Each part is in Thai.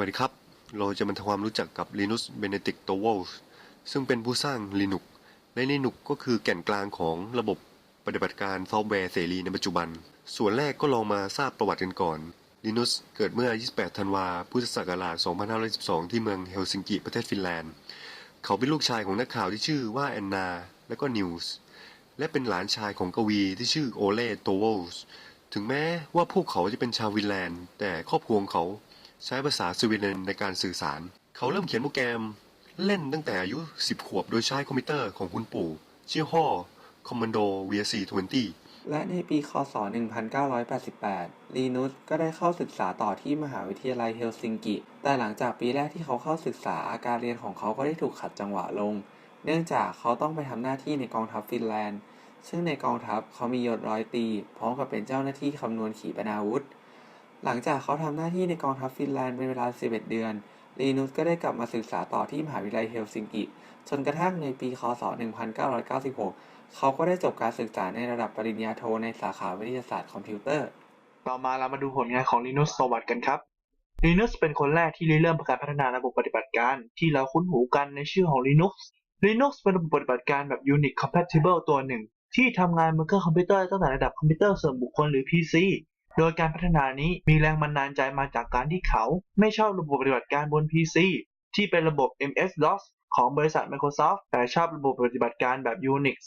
วัสดีครับ เราจะมาทำความรู้จักกับ Linus Benedict Torvalds ซึ่งเป็นผู้สร้าง Linux และ Linux ก็คือแก่นกลางของระบบปฏิบัติการซอฟต์แวร์เสรีในปัจจุบัน ส่วนแรกก็ลองมาทราบประวัติกันก่อน Linus เกิดเมื่อ 28 ธันวา พุทธศักราช 2512 ที่เมืองเฮลซิงกิประเทศฟินแลนด์ เขาเป็นลูกชายของนักข่าวที่ชื่อว่าแอนนา และก็นิวส์ และเป็นหลานชายของกวีที่ชื่อโอเล่โตวลส์ ถึงแม้ว่าพวกเขาจะเป็นชาววินแลนด์ แต่ครอบครัวของเขา ใช้ภาษาสวีเดนในการสื่อสาร เขาเริ่มเขียนโปรแกรมเล่นตั้งแต่อายุ 10 ขวบ โดยใช้คอมพิวเตอร์ของคุณปู่ชื่อฮ่อ Commando VC20 และในปีค.ศ.1988 ลีนุสก็ได้เข้าศึกษาต่อที่มหาวิทยาลัยเฮลซิงกิ แต่หลังจากปีแรกที่เขาเข้าศึกษาอาการเรียนของเขาก็ได้ถูกขัดจังหวะลง เนื่องจากเขาต้องไปทำหน้าที่ในกองทัพฟินแลนด์ ซึ่งในกองทัพเขามียศร้อยตี พร้อมกับเป็นเจ้าหน้าที่คำนวณขีปนาวุธ หลังจากเขาทำหน้าที่ในกองทัพฟินแลนด์เป็นเวลา 11 เดือน ลีนุสก็ได้กลับมาศึกษาต่อที่มหาวิทยาลัยเฮลซิงกิ จนกระทั่งในปี ค.ศ.1996 เขาก็ได้จบการศึกษาในระดับปริญญาโทในสาขาวิทยาศาสตร์คอมพิวเตอร์ ต่อมาเรามาดูผลงานของ Linus Torvalds กันครับ Linux เป็นคนแรกที่ริเริ่มการพัฒนาระบบปฏิบัติการที่เราคุ้นหูกันในชื่อของ Linux Linux เป็นระบบปฏิบัติการแบบ Unix compatible ตัวหนึ่ง ที่ทำงานบนเครื่องคอมพิวเตอร์ตั้งแต่ระดับคอมพิวเตอร์ส่วนบุคคลหรือ PC โดยการพัฒนานี้มีแรงบันดาลใจมาจากการที่เขา ไม่ชอบระบบปฏิบัติการบน PC ที่เป็นระบบ MS-DOS ของบริษัท Microsoft แต่ชอบระบบปฏิบัติการแบบ Unix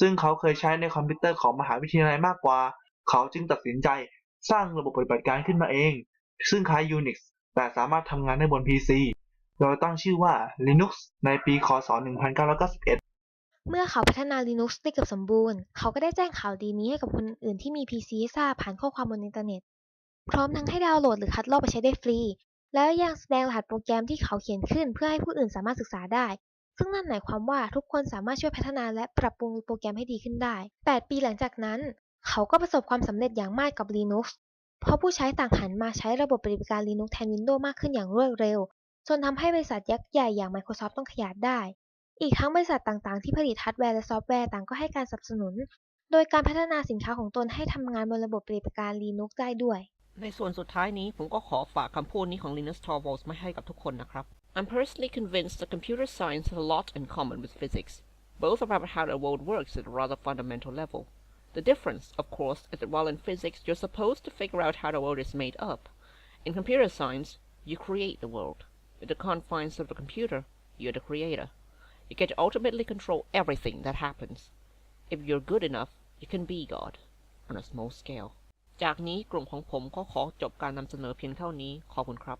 ซึ่งเขาเคยใช้ในคอมพิวเตอร์ของมหาวิทยาลัยมากกว่า เขาจึงตัดสินใจสร้างระบบปฏิบัติการขึ้นมาเอง ซึ่งคล้าย Unix แต่สามารถทำงานได้บน PC โดยตั้งชื่อว่า Linux ในปี ค.ศ.1991 เมื่อเขาพัฒนา Linux ได้เกือบสมบูรณ์ เขาก็ได้แจ้งข่าวดีนี้ให้กับคนอื่นที่มี PC ให้ทราบผ่านข้อความบนอินเทอร์เน็ต พร้อมทั้งให้ดาวน์โหลดหรือคัดลอกไปใช้ได้ฟรี แล้วยังแสดงรหัสโปรแกรมที่เขาเขียนขึ้นเพื่อให้ผู้อื่นสามารถศึกษาได้ ซึ่งนั่นหมายความว่าทุกคนสามารถช่วยพัฒนาและปรับปรุงโปรแกรมให้ดีขึ้นได้ 8 ปีหลังจากนั้น เขาก็ประสบความสำเร็จอย่างมากกับ Linux เพราะผู้ใช้ต่างหันมาใช้ระบบปฏิบัติการ Linux แทน Windows มากขึ้นอย่างรวดเร็ว จนทำให้บริษัทยักษ์ใหญ่อย่าง Microsoft ต้องขยาดได้ อีกทั้งบริษัทต่างๆ ที่ผลิตฮาร์ดแวร์และซอฟต์แวร์ต่างก็ให้การสนับสนุน โดยการพัฒนาสินค้าของตนให้ทำงานบนระบบปฏิบัติการ Linux ได้ด้วย ในส่วนสุดท้ายนี้ผมก็ขอฝากคำพูดนี้ของ Linus Torvalds มาให้กับทุกคนนะครับ I'm personally convinced that computer science has a lot in common with physics. Both are about how the world works at a rather fundamental level. The difference, of course, is that while in physics you're supposed to figure out how the world is made up, in computer science you create the world. In the confines of the computer, you're the creator. You get to ultimately control everything that happens. If you're good enough, you can be God on a small scale. จากนี้กลุ่มของผมก็ขอจบการนำเสนอเพียงเท่านี้ ขอบคุณครับ